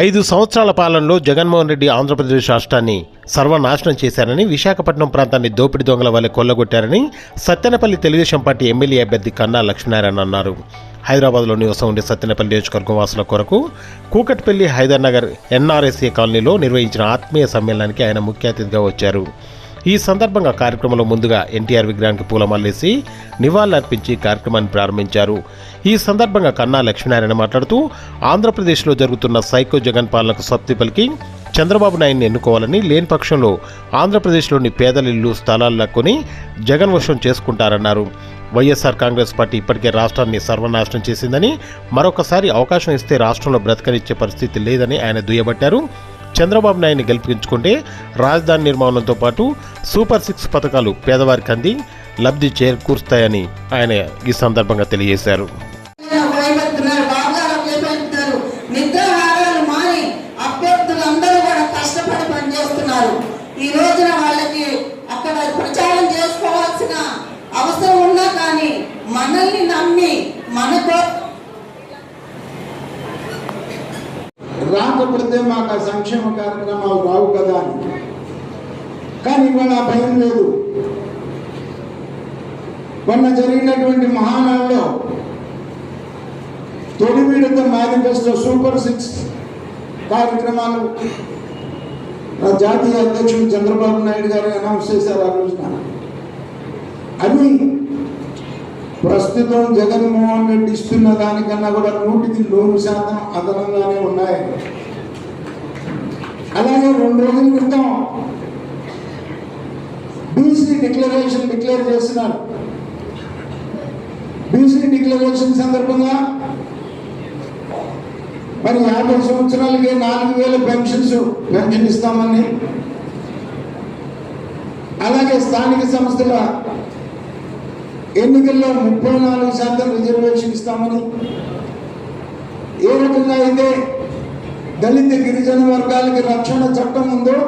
ఐదు సంవత్సరాల పాలనలో జగన్మోహన్ రెడ్డి ఆంధ్రప్రదేశ్ రాష్ట్రాన్ని సర్వనాశనం చేశారని విశాఖపట్నం ప్రాంతాన్ని దోపిడీ దొంగల వల్ల కొల్లగొట్టారని సత్తెనపల్లి తెలుగుదేశం పార్టీ ఎమ్మెల్యే అభ్యర్థి కన్నా లక్ష్మీనారాయణ అన్నారు. హైదరాబాద్లో నివసం ఉండే సత్తెనపల్లి నియోజకవర్గం వాసుల కొరకు కూకట్పల్లి హైదర్నగర్ ఎన్ఆర్ఎస్ఏ కాలనీలో నిర్వహించిన ఆత్మీయ సమ్మేళనానికి ఆయన ముఖ్య అతిథిగా వచ్చారు. ఈ సందర్భంగా కార్యక్రమంలో ముందుగా ఎన్టీఆర్ విగ్రహానికి పూలమాలేసి నివాళులర్పించి కార్యక్రమాన్ని ప్రారంభించారు. ఈ సందర్భంగా కన్నా లక్ష్మీనారాయణ మాట్లాడుతూ ఆంధ్రప్రదేశ్లో జరుగుతున్న సైకో జగన్ పాలనకు సప్తి పలికి చంద్రబాబు నాయుడిని ఎన్నుకోవాలని లేని పక్షంలో ఆంధ్రప్రదేశ్లోని పేదల ఇల్లు స్థలాలు లాక్కొని జగన్ వశం చేసుకుంటారన్నారు. వైఎస్ఆర్ కాంగ్రెస్ పార్టీ ఇప్పటికే రాష్ట్రాన్ని సర్వనాశనం చేసిందని మరొకసారి అవకాశం ఇస్తే రాష్ట్రంలో బ్రతకనిచ్చే పరిస్థితి లేదని ఆయన దుయ్యబట్టారు. చంద్రబాబు నాయుడిని గెలిపించుకుంటే రాజధాని నిర్మాణంతో పాటు సూపర్ సిక్స్ పథకాలు పేదవారికి అంది లబ్ధి చేకూరుస్తాయని ఆయన ఈ సందర్భంగా తెలియజేశారు. ఈ రోజున వాళ్ళకి అక్కడ ప్రచారం చేసుకోవాల్సిన అవసరం ఉన్నా కానీ మనల్ని నమ్మి రాకపోతే మాకు ఆ సంక్షేమ కార్యక్రమాలు రావు కదా అని. కానీ ఇవాళ ఆ భయం లేదు. మొన్న జరిగినటువంటి మహానాడులో తొలి విడత మేనిఫెస్టో సూపర్ సిక్స్ కార్యక్రమాలు జాతీయ అధ్యక్షుడు చంద్రబాబు నాయుడు గారు అనౌన్స్ చేశారు ఆ రోజున. అవి ప్రస్తుతం జగన్మోహన్ రెడ్డి ఇస్తున్న దానికన్నా కూడా నూటికి నూరు శాతం అదనంగానే ఉన్నాయి. అలాగే రెండు రోజుల క్రితం బీసీ డిక్లరేషన్ డిక్లేర్ చేస్తున్నారు బీసీ డిక్లరేషన్ సందర్భంగా మరి యాభై సంవత్సరాలకే నాలుగు వేల పెన్షన్స్ పెన్షన్ ఇస్తామని. అలాగే స్థానిక సంస్థల ఎన్నికల్లో ముప్పై నాలుగు శాతం రిజర్వేషన్ ఇస్తామని. ఏ రకంగా అయితే దళిత గిరిజన వర్గాలకి రక్షణ చట్టం ఉందో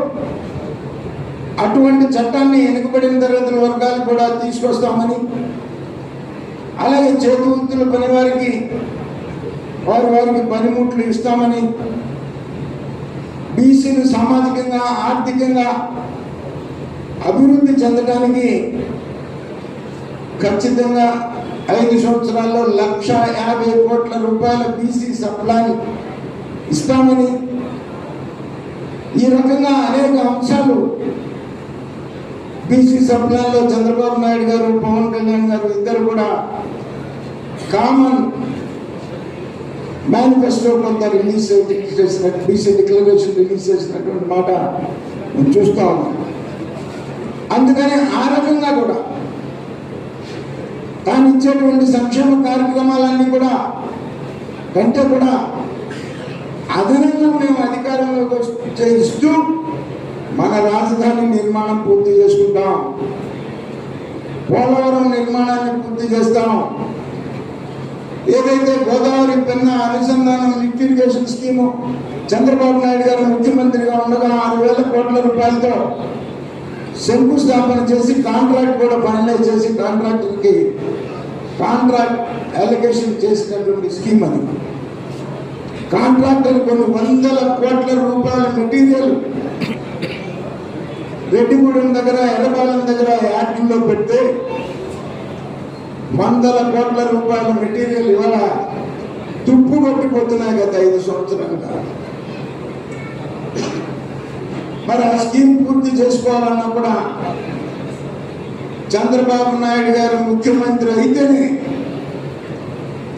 అటువంటి చట్టాన్ని వెనుకబడిన తరగతుల వర్గాలు కూడా తీసుకొస్తామని అలాగే చేతి వృత్తుల పని వారికి వారి వారికి పనిముట్లు ఇస్తామని బీసీలు సామాజికంగా ఆర్థికంగా అభివృద్ధి చెందడానికి ఖచ్చితంగా ఐదు సంవత్సరాల్లో లక్ష యాభై కోట్ల రూపాయల బీసీ సప్లై ఇస్తామని ఈ రకంగా అనేక అంశాలు బీసీ సప్లైలో చంద్రబాబు నాయుడు గారు పవన్ కళ్యాణ్ గారు ఇద్దరు కూడా కామన్ మేనిఫెస్టో కొంత రిలీజ్ చేసిన బీసీ డిక్లరేషన్ రిలీజ్ చేసినటువంటి మాట మనం చూస్తా ఉన్నాం. అందుకని ఆ రకంగా కూడా తాను ఇచ్చేటువంటి సంక్షేమ కార్యక్రమాలన్నీ కూడా కంటే కూడా అదనంగా మేము అధికారంలోకి వచ్చే ఇస్తూ మన రాజధాని నిర్మాణం పూర్తి చేసుకుంటాం. పోలవరం నిర్మాణాన్ని పూర్తి చేస్తాం. ఏదైతే గోదావరి పెన్న అనుసంధానం lift irrigation scheme Chandrababu Naidu garu ముఖ్యమంత్రిగా ఉండగా ఆరు వేల కోట్ల రూపాయలతో శంకుస్థాపన చేసి కాంట్రాక్ట్ కూడా ఫైనలైజ్ చేసి కాంట్రాక్టర్కి కాంట్రాక్ట్ అలిగేషన్ చేసినటువంటి స్కీమ్ అది. కాంట్రాక్టర్ కొన్ని వందల కోట్ల రూపాయల మెటీరియల్ రెడ్డిగూడెం దగ్గర ఎర్రపాలెం దగ్గర యాక్టింగ్లో పెడితే వందల కోట్ల రూపాయల మెటీరియల్ ఇవాళ తుప్పు కొట్టిపోతున్నాయి గత ఐదు సంవత్సరాలుగా. మరి ఆ స్కీమ్ పూర్తి చేసుకోవాలన్నా కూడా చంద్రబాబు నాయుడు గారు ముఖ్యమంత్రి అయితేనే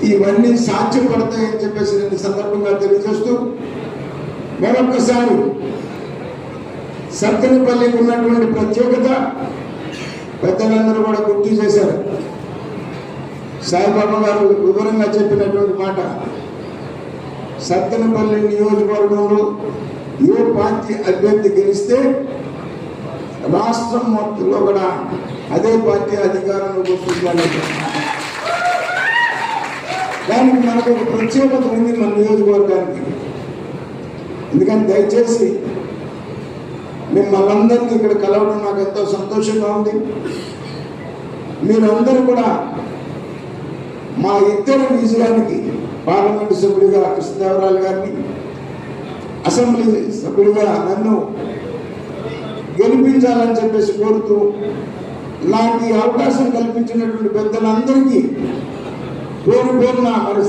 ఇవన్నీ సాధ్యపడతాయని చెప్పేసి నేను సందర్భంగా తెలియజేస్తూ మరొకసారి సత్తెనపల్లికి ఉన్నటువంటి ప్రత్యేకత పెద్దలందరూ కూడా గుర్తు చేశారు. సాయిబాబా గారు వివరంగా చెప్పినటువంటి మాట సత్తెనపల్లి నియోజకవర్గంలో ఏ పార్టీ అభ్యర్థి గెలిస్తే రాష్ట్రం మొత్తంలో కూడా అదే పార్టీ అధికారంలోకి వస్తుందని దానికి మనకు ఒక ప్రత్యేకత ఉంది మన నియోజకవర్గానికి. ఎందుకంటే దయచేసి మిమ్మల్ని అందరినీ ఇక్కడ కలవడం నాకు ఎంతో సంతోషంగా ఉంది. మీరందరూ కూడా మా ఇద్దరు విజయానికి పార్లమెంటు సభ్యుడిగా కృష్ణదేవరాయలు గారిని అసెంబ్లీ సభ్యుడిగా నన్ను గెలిపించాలని చెప్పేసి కోరుతూ ఇలాంటి అవకాశం కల్పించినటువంటి పెద్దలందరికీ పేరు పేరున మరి